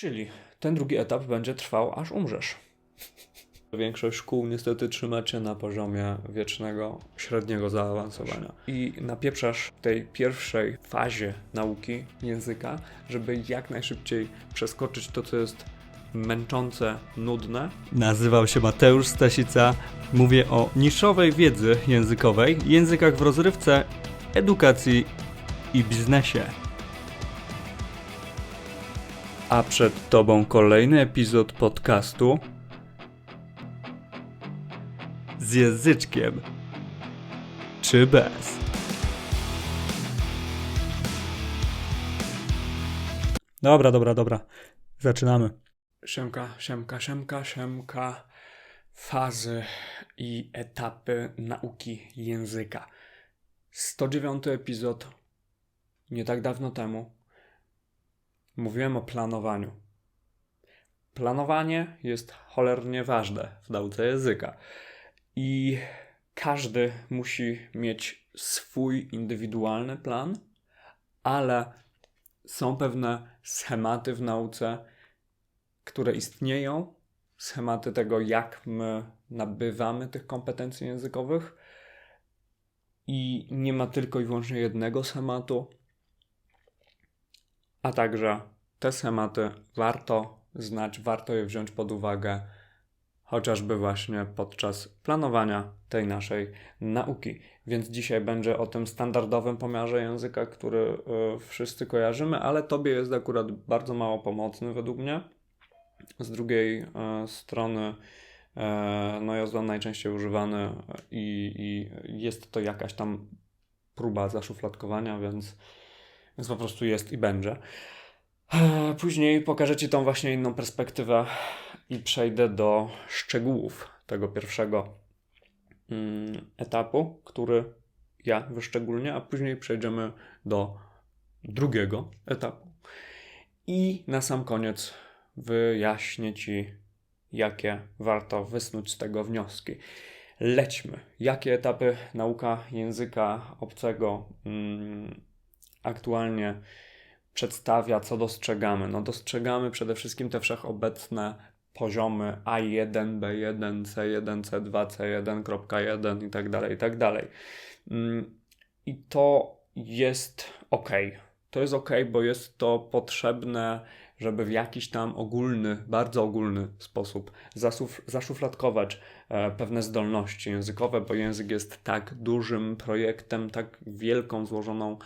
Czyli ten drugi etap będzie trwał, aż umrzesz. Większość szkół niestety trzyma cię na poziomie wiecznego, średniego zaawansowania. I napieprzasz w tej pierwszej fazie nauki języka, żeby jak najszybciej przeskoczyć to, co jest męczące, nudne. Nazywam się Mateusz Stasica. Mówię o niszowej wiedzy językowej, językach w rozrywce, edukacji i biznesie. A przed Tobą kolejny epizod podcastu z języczkiem czy bez. Dobra, dobra, dobra. Zaczynamy. Siemka, siemka, siemka, siemka. Fazy i etapy nauki języka. 109 epizod. Nie tak dawno temu mówiłem o planowaniu. Planowanie jest cholernie ważne w nauce języka. I każdy musi mieć swój indywidualny plan, ale są pewne schematy w nauce, które istnieją, schematy tego, jak my nabywamy tych kompetencji językowych. I nie ma tylko i wyłącznie jednego schematu, a także te schematy warto znać, warto je wziąć pod uwagę, chociażby właśnie podczas planowania tej naszej nauki. Więc dzisiaj będzie o tym standardowym pomiarze języka, który y, wszyscy kojarzymy, ale tobie jest akurat bardzo mało pomocny według mnie. Z drugiej e, strony, e, no jest on najczęściej używany i, i jest to jakaś tam próba zaszufladkowania, więc, więc po prostu jest i będzie. E, Później pokażę Ci tą właśnie inną perspektywę i przejdę do szczegółów tego pierwszego mm, etapu, który ja wyszczególnię, a później przejdziemy do drugiego etapu. I na sam koniec wyjaśnię Ci, jakie warto wysnuć z tego wnioski. Lećmy. Jakie etapy nauka języka obcego mm, aktualnie przedstawia, co dostrzegamy? No, dostrzegamy przede wszystkim te wszechobecne poziomy A1, B1, C1, C2, C1.1 i tak dalej, i tak dalej. Mm, I to jest ok. To jest ok, bo jest to potrzebne żeby w jakiś tam ogólny, bardzo ogólny sposób zasuf, zaszufladkować e, pewne zdolności językowe, bo język jest tak dużym projektem, tak wielką, złożoną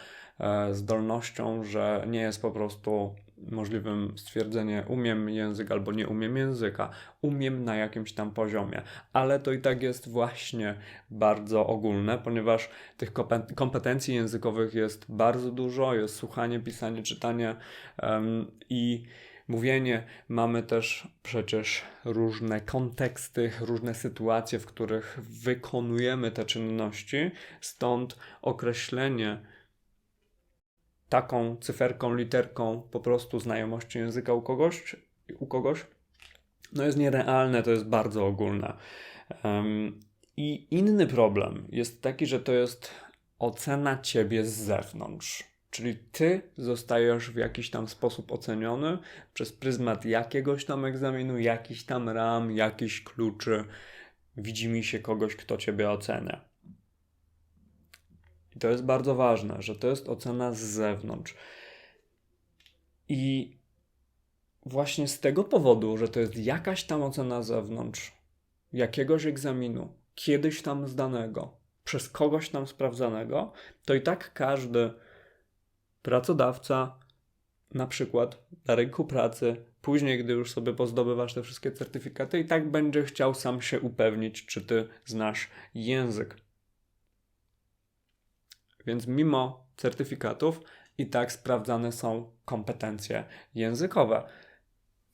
zdolnością, że nie jest po prostu możliwym stwierdzenie umiem język albo nie umiem języka. Umiem na jakimś tam poziomie, ale to i tak jest właśnie bardzo ogólne, ponieważ tych kompetencji językowych jest bardzo dużo, jest słuchanie, pisanie, czytanie um, i mówienie. Mamy też przecież różne konteksty, różne sytuacje, w których wykonujemy te czynności, stąd określenie taką cyferką, literką po prostu znajomości języka u kogoś, u kogoś no jest nierealne, to jest bardzo ogólne. Um, I inny problem jest taki, że to jest ocena ciebie z zewnątrz. Czyli ty zostajesz w jakiś tam sposób oceniony przez pryzmat jakiegoś tam egzaminu, jakiś tam ram, jakiś kluczy. Widzi mi się kogoś, kto ciebie ocenia. I to jest bardzo ważne, że to jest ocena z zewnątrz. I właśnie z tego powodu, że to jest jakaś tam ocena z zewnątrz, jakiegoś egzaminu, kiedyś tam zdanego, przez kogoś tam sprawdzanego, to i tak każdy pracodawca, na przykład na rynku pracy, później, gdy już sobie pozdobywasz te wszystkie certyfikaty, i tak będzie chciał sam się upewnić, czy ty znasz język. Więc mimo certyfikatów i tak sprawdzane są kompetencje językowe.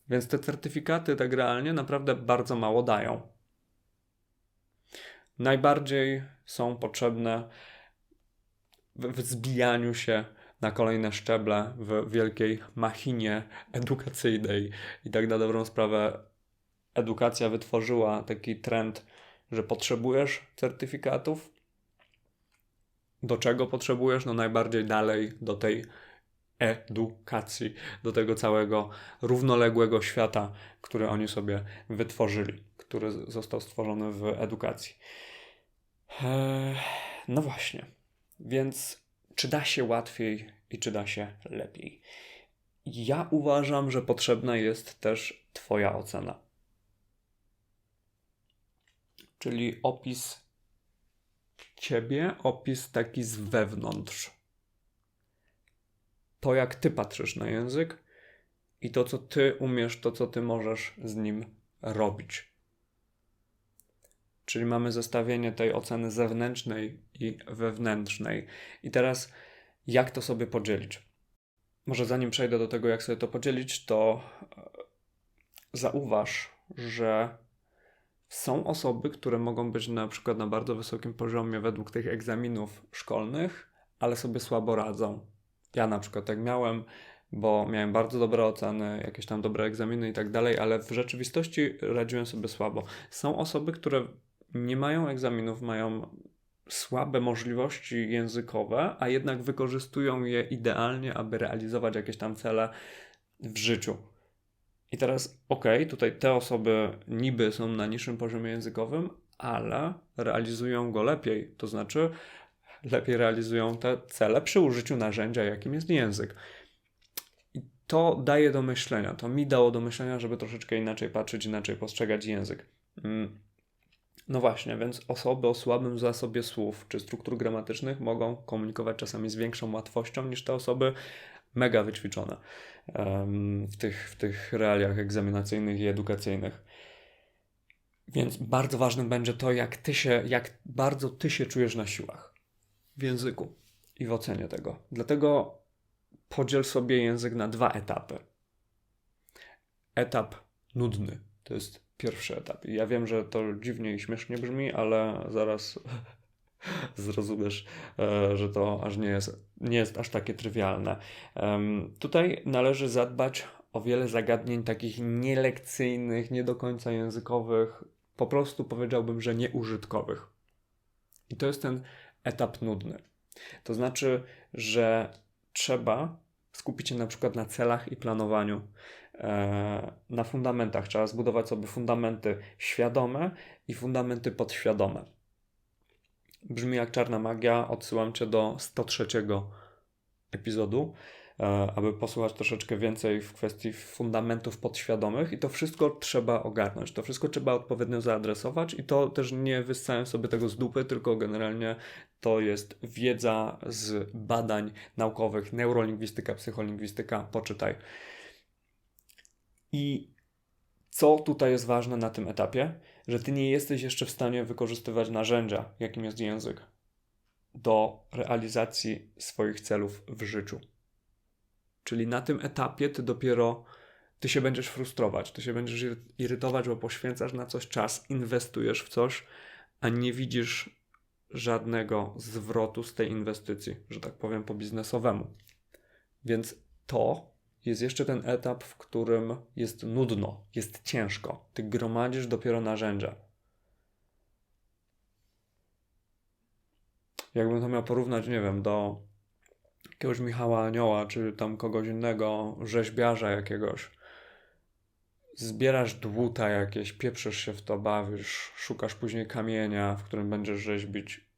Więc te certyfikaty tak realnie naprawdę bardzo mało dają. Najbardziej są potrzebne w wzbijaniu się na kolejne szczeble w wielkiej machinie edukacyjnej. I tak na dobrą sprawę edukacja wytworzyła taki trend, że potrzebujesz certyfikatów, do czego potrzebujesz? No najbardziej dalej do tej edukacji, do tego całego równoległego świata, który oni sobie wytworzyli, który został stworzony w edukacji. Eee, no właśnie, więc czy da się łatwiej i czy da się lepiej? Ja uważam, że potrzebna jest też Twoja ocena. Czyli opis Ciebie, opis taki z wewnątrz. To, jak Ty patrzysz na język i to, co Ty umiesz, to, co Ty możesz z nim robić. Czyli mamy zestawienie tej oceny zewnętrznej i wewnętrznej. I teraz, jak to sobie podzielić? Może zanim przejdę do tego, jak sobie to podzielić, to e, zauważ, że są osoby, które mogą być na przykład na bardzo wysokim poziomie według tych egzaminów szkolnych, ale sobie słabo radzą. Ja na przykład tak miałem, bo miałem bardzo dobre oceny, jakieś tam dobre egzaminy i tak dalej, ale w rzeczywistości radziłem sobie słabo. Są osoby, które nie mają egzaminów, mają słabe możliwości językowe, a jednak wykorzystują je idealnie, aby realizować jakieś tam cele w życiu. I teraz, okay, tutaj te osoby niby są na niższym poziomie językowym, ale realizują go lepiej, to znaczy lepiej realizują te cele przy użyciu narzędzia, jakim jest język. I to daje do myślenia, to mi dało do myślenia, żeby troszeczkę inaczej patrzeć, inaczej postrzegać język. Mm. No właśnie, więc osoby o słabym zasobie słów czy struktur gramatycznych mogą komunikować czasami z większą łatwością niż te osoby mega wyćwiczone w, tych, w tych realiach egzaminacyjnych i edukacyjnych. Więc bardzo ważnym będzie to, jak ty się, jak bardzo ty się czujesz na siłach w języku i w ocenie tego. Dlatego podziel sobie język na dwa etapy. Etap nudny to jest pierwszy etap. I ja wiem, że to dziwnie i śmiesznie brzmi, ale zaraz zrozumiesz, e, że to aż nie jest, nie jest aż takie trywialne. Tutaj należy zadbać o wiele zagadnień takich nielekcyjnych, nie do końca językowych, po prostu powiedziałbym, że nieużytkowych. I to jest ten etap nudny. To znaczy, że trzeba skupić się na przykład na celach i planowaniu, e, na fundamentach. Trzeba zbudować sobie fundamenty świadome i fundamenty podświadome. Brzmi jak czarna magia. Odsyłam cię do 103 epizodu, e, aby posłuchać troszeczkę więcej w kwestii fundamentów podświadomych, i to wszystko trzeba ogarnąć. To wszystko trzeba odpowiednio zaadresować, i to też nie wyssałem sobie tego z dupy, tylko generalnie to jest wiedza z badań naukowych, neurolingwistyka, psycholingwistyka, poczytaj. I co tutaj jest ważne na tym etapie? Że ty nie jesteś jeszcze w stanie wykorzystywać narzędzia, jakim jest język, do realizacji swoich celów w życiu. Czyli na tym etapie ty dopiero ty się będziesz frustrować, ty się będziesz irytować, bo poświęcasz na coś czas, inwestujesz w coś, a nie widzisz żadnego zwrotu z tej inwestycji, że tak powiem po biznesowemu. Więc to jest jeszcze ten etap, w którym jest nudno, jest ciężko. Ty gromadzisz dopiero narzędzia. Jakbym to miał porównać, nie wiem, do jakiegoś Michała Anioła, czy tam kogoś innego, rzeźbiarza jakiegoś. Zbierasz dłuta jakieś, pieprzysz się w to, bawisz, szukasz później kamienia, w którym będziesz rzeźbić.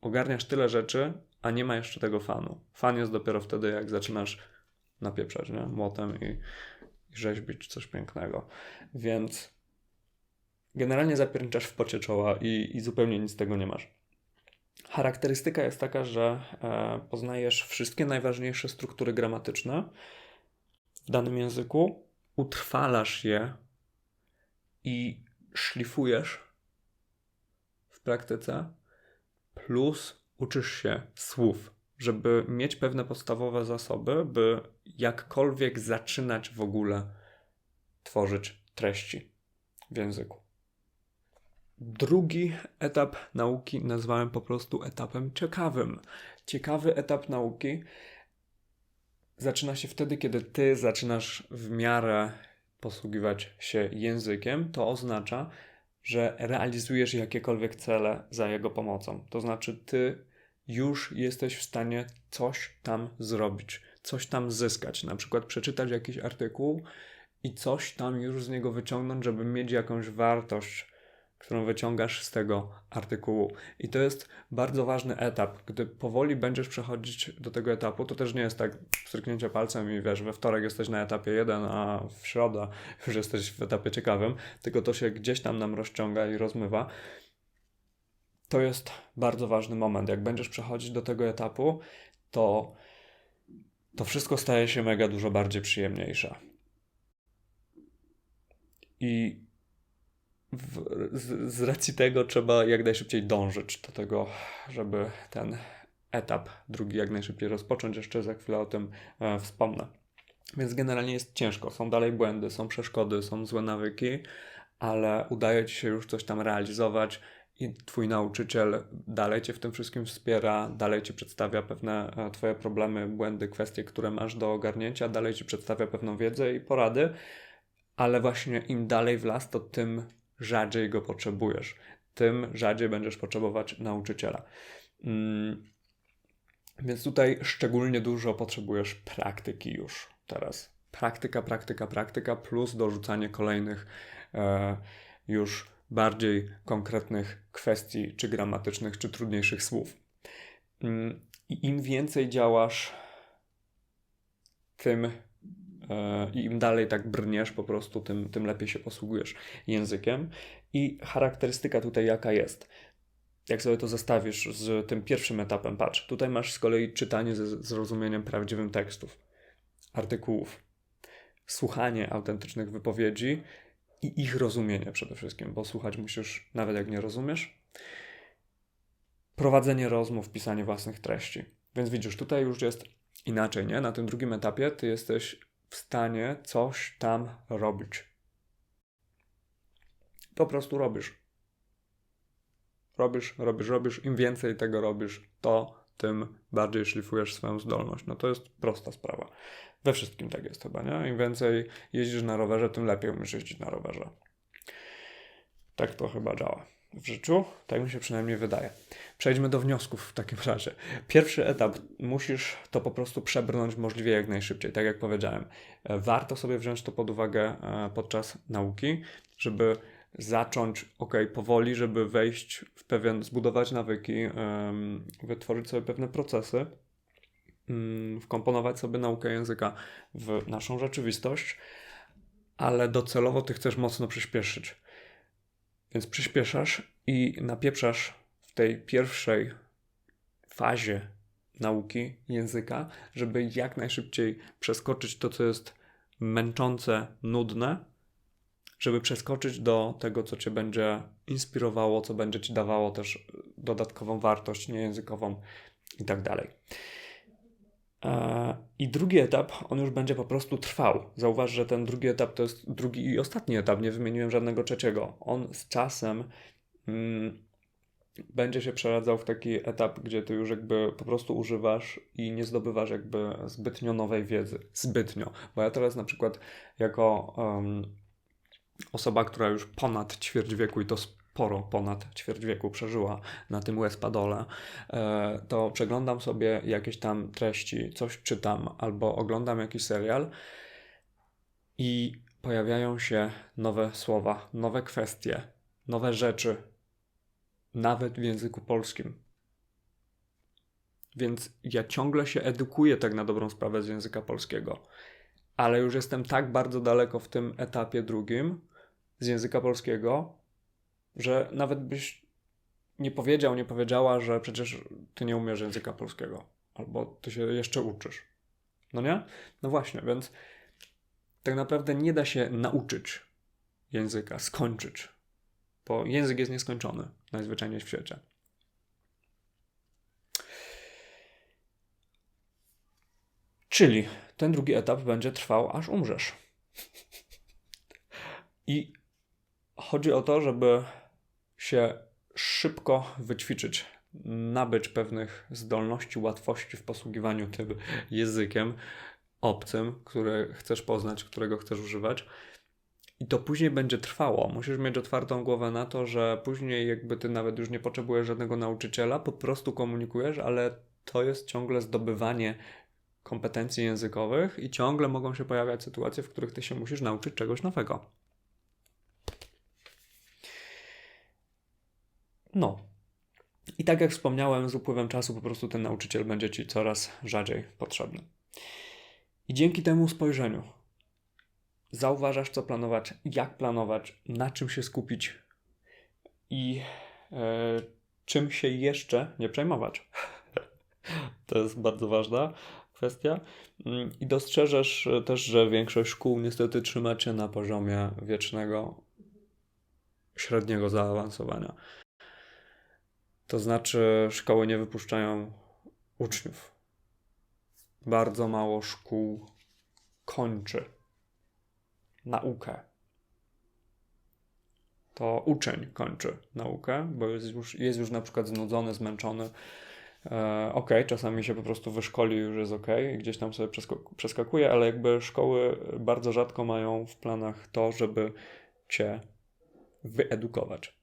Ogarniasz tyle rzeczy, a nie ma jeszcze tego fanu. Fan jest dopiero wtedy, jak zaczynasz napieprzać, nie? Młotem i, rzeźbić coś pięknego. Więc generalnie zapierniczasz w pocie czoła i, i zupełnie nic z tego nie masz. Charakterystyka jest taka, że e, poznajesz wszystkie najważniejsze struktury gramatyczne w danym języku, utrwalasz je i szlifujesz w praktyce, plus uczysz się słów żeby mieć pewne podstawowe zasoby, by jakkolwiek zaczynać w ogóle tworzyć treści w języku. Drugi etap nauki nazwałem po prostu etapem ciekawym. Ciekawy etap nauki zaczyna się wtedy, kiedy ty zaczynasz w miarę posługiwać się językiem. To oznacza, że realizujesz jakiekolwiek cele za jego pomocą. To znaczy, ty już jesteś w stanie coś tam zrobić. coś tam zyskać, na przykład przeczytać jakiś artykuł i coś tam już z niego wyciągnąć, żeby mieć jakąś wartość, którą wyciągasz z tego artykułu. I to jest bardzo ważny etap. Gdy powoli będziesz przechodzić do tego etapu, to też nie jest tak stryknięcie palcem i wiesz, we wtorek jesteś na etapie jeden, a w środę już jesteś w etapie ciekawym, tylko to się gdzieś tam nam rozciąga i rozmywa. To jest bardzo ważny moment. Jak będziesz przechodzić do tego etapu, to to wszystko staje się mega dużo bardziej przyjemniejsze. I w, z, z racji tego trzeba jak najszybciej dążyć do tego, żeby ten etap drugi jak najszybciej rozpocząć. Jeszcze za chwilę o tym e, wspomnę. Więc generalnie jest ciężko. Są dalej błędy, są przeszkody, są złe nawyki, ale udaje ci się już coś tam realizować i twój nauczyciel dalej cię w tym wszystkim wspiera, dalej ci przedstawia pewne e, twoje problemy, błędy, kwestie, które masz do ogarnięcia, dalej ci przedstawia pewną wiedzę i porady, ale właśnie im dalej w las, to tym rzadziej go potrzebujesz, tym rzadziej będziesz potrzebować nauczyciela. Mm, więc tutaj szczególnie dużo potrzebujesz praktyki już teraz. Praktyka, praktyka, praktyka, plus dorzucanie kolejnych już bardziej konkretnych kwestii, czy gramatycznych, czy trudniejszych słów. Mm, I im więcej działasz, tym e, i im dalej tak brniesz po prostu, tym, tym lepiej się posługujesz językiem. I charakterystyka tutaj jaka jest? Jak sobie to zestawisz z tym pierwszym etapem, patrz, tutaj masz z kolei czytanie ze zrozumieniem prawdziwym tekstów, artykułów, słuchanie autentycznych wypowiedzi i ich rozumienie przede wszystkim, bo słuchać musisz nawet jak nie rozumiesz. Prowadzenie rozmów, pisanie własnych treści. Więc widzisz, tutaj już jest inaczej, nie? Na tym drugim etapie ty jesteś w stanie coś tam robić. Po prostu robisz. Robisz, robisz, robisz. Im więcej tego robisz, to tym bardziej szlifujesz swoją zdolność. No to jest prosta sprawa. We wszystkim tak jest chyba, nie? Im więcej jeździsz na rowerze, tym lepiej umiesz jeździć na rowerze. Tak to chyba działa w życiu. Tak mi się przynajmniej wydaje. Przejdźmy do wniosków w takim razie. Pierwszy etap musisz to po prostu przebrnąć możliwie jak najszybciej. Tak jak powiedziałem, warto sobie wziąć to pod uwagę e, podczas nauki, żeby zacząć ok, powoli, żeby wejść w pewien, zbudować nawyki, wytworzyć sobie pewne procesy, mm, wkomponować sobie naukę języka w naszą rzeczywistość, ale docelowo ty chcesz mocno przyspieszyć. Więc przyspieszasz i napieprzasz w tej pierwszej fazie nauki języka, żeby jak najszybciej przeskoczyć to, co jest męczące, nudne, żeby przeskoczyć do tego, co cię będzie inspirowało, co będzie ci dawało też dodatkową wartość niejęzykową i tak dalej. E, I drugi etap, on już będzie po prostu trwał. Zauważ, że ten drugi etap to jest drugi i ostatni etap, nie wymieniłem żadnego trzeciego. On z czasem mm, będzie się przeradzał w taki etap, gdzie ty już jakby po prostu używasz i nie zdobywasz jakby zbytnio nowej wiedzy. Zbytnio. Bo ja teraz na przykład jako um, osoba, która już ponad ćwierć wieku i to sporo ponad ćwierć wieku przeżyła na tym Westpadole, e, to przeglądam sobie jakieś tam treści, coś czytam albo oglądam jakiś serial i pojawiają się nowe słowa, nowe kwestie, nowe rzeczy, nawet w języku polskim. Więc ja ciągle się edukuję tak na dobrą sprawę z języka polskiego ale już jestem tak bardzo daleko w tym etapie drugim z języka polskiego, że nawet byś nie powiedział, nie powiedziała, że przecież ty nie umiesz języka polskiego, albo ty się jeszcze uczysz. No nie? No właśnie, więc tak naprawdę nie da się nauczyć języka, skończyć, bo język jest nieskończony najzwyczajniej w świecie. Czyli ten drugi etap będzie trwał, aż umrzesz. I chodzi o to, żeby się szybko wyćwiczyć, nabyć pewnych zdolności, łatwości w posługiwaniu tym językiem obcym, który chcesz poznać, którego chcesz używać. I to później będzie trwało. Musisz mieć otwartą głowę na to, że później jakby ty nawet już nie potrzebujesz żadnego nauczyciela, po prostu komunikujesz, ale to jest ciągle zdobywanie kompetencji językowych i ciągle mogą się pojawiać sytuacje, w których ty się musisz nauczyć czegoś nowego. No. I tak jak wspomniałem, z upływem czasu po prostu ten nauczyciel będzie ci coraz rzadziej potrzebny. I dzięki temu spojrzeniu zauważasz, co planować, jak planować, na czym się skupić i e, czym się jeszcze nie przejmować. to jest bardzo ważna kwestia. Mm, I dostrzeżesz e, też, że większość szkół niestety trzyma cię na poziomie wiecznego średniego zaawansowania. To znaczy, szkoły nie wypuszczają uczniów. Bardzo mało szkół kończy naukę. To uczeń kończy naukę, bo jest już, jest już na przykład znudzony, zmęczony. E, ok, czasami się po prostu wyszkoli, już jest ok, gdzieś tam sobie przeskakuje, ale jakby szkoły bardzo rzadko mają w planach to, żeby cię wyedukować.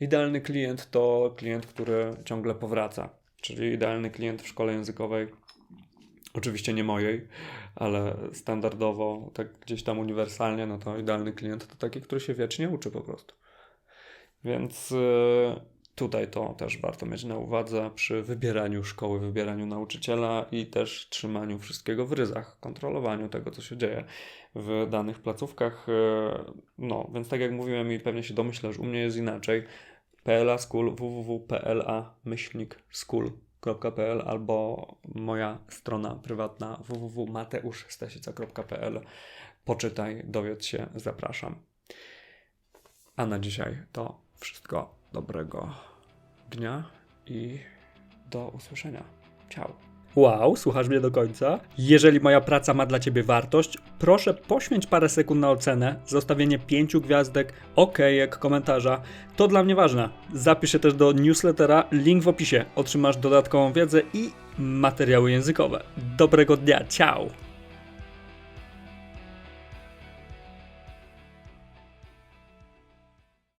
Idealny klient to klient, który ciągle powraca, czyli idealny klient w szkole językowej, oczywiście nie mojej, ale standardowo, tak gdzieś tam uniwersalnie, no to idealny klient to taki, który się wiecznie uczy po prostu. Więc yy, tutaj to też warto mieć na uwadze przy wybieraniu szkoły, wybieraniu nauczyciela i też trzymaniu wszystkiego w ryzach, kontrolowaniu tego, co się dzieje w danych placówkach. Yy, No, więc tak jak mówiłem i pewnie się domyślasz, u mnie jest inaczej. PLA School, www.pla myślnik school.pl albo moja strona prywatna www.mateuszstasica.pl Poczytaj, dowiedz się, zapraszam. A na dzisiaj to wszystko dobrego dnia i do usłyszenia. Ciao. Wow, słuchasz mnie do końca? Jeżeli moja praca ma dla Ciebie wartość, proszę poświęć parę sekund na ocenę, zostawienie pięciu gwiazdek, okejek, komentarza. To dla mnie ważne. Zapisz się też do newslettera, link w opisie. Otrzymasz dodatkową wiedzę i materiały językowe. Dobrego dnia, ciao!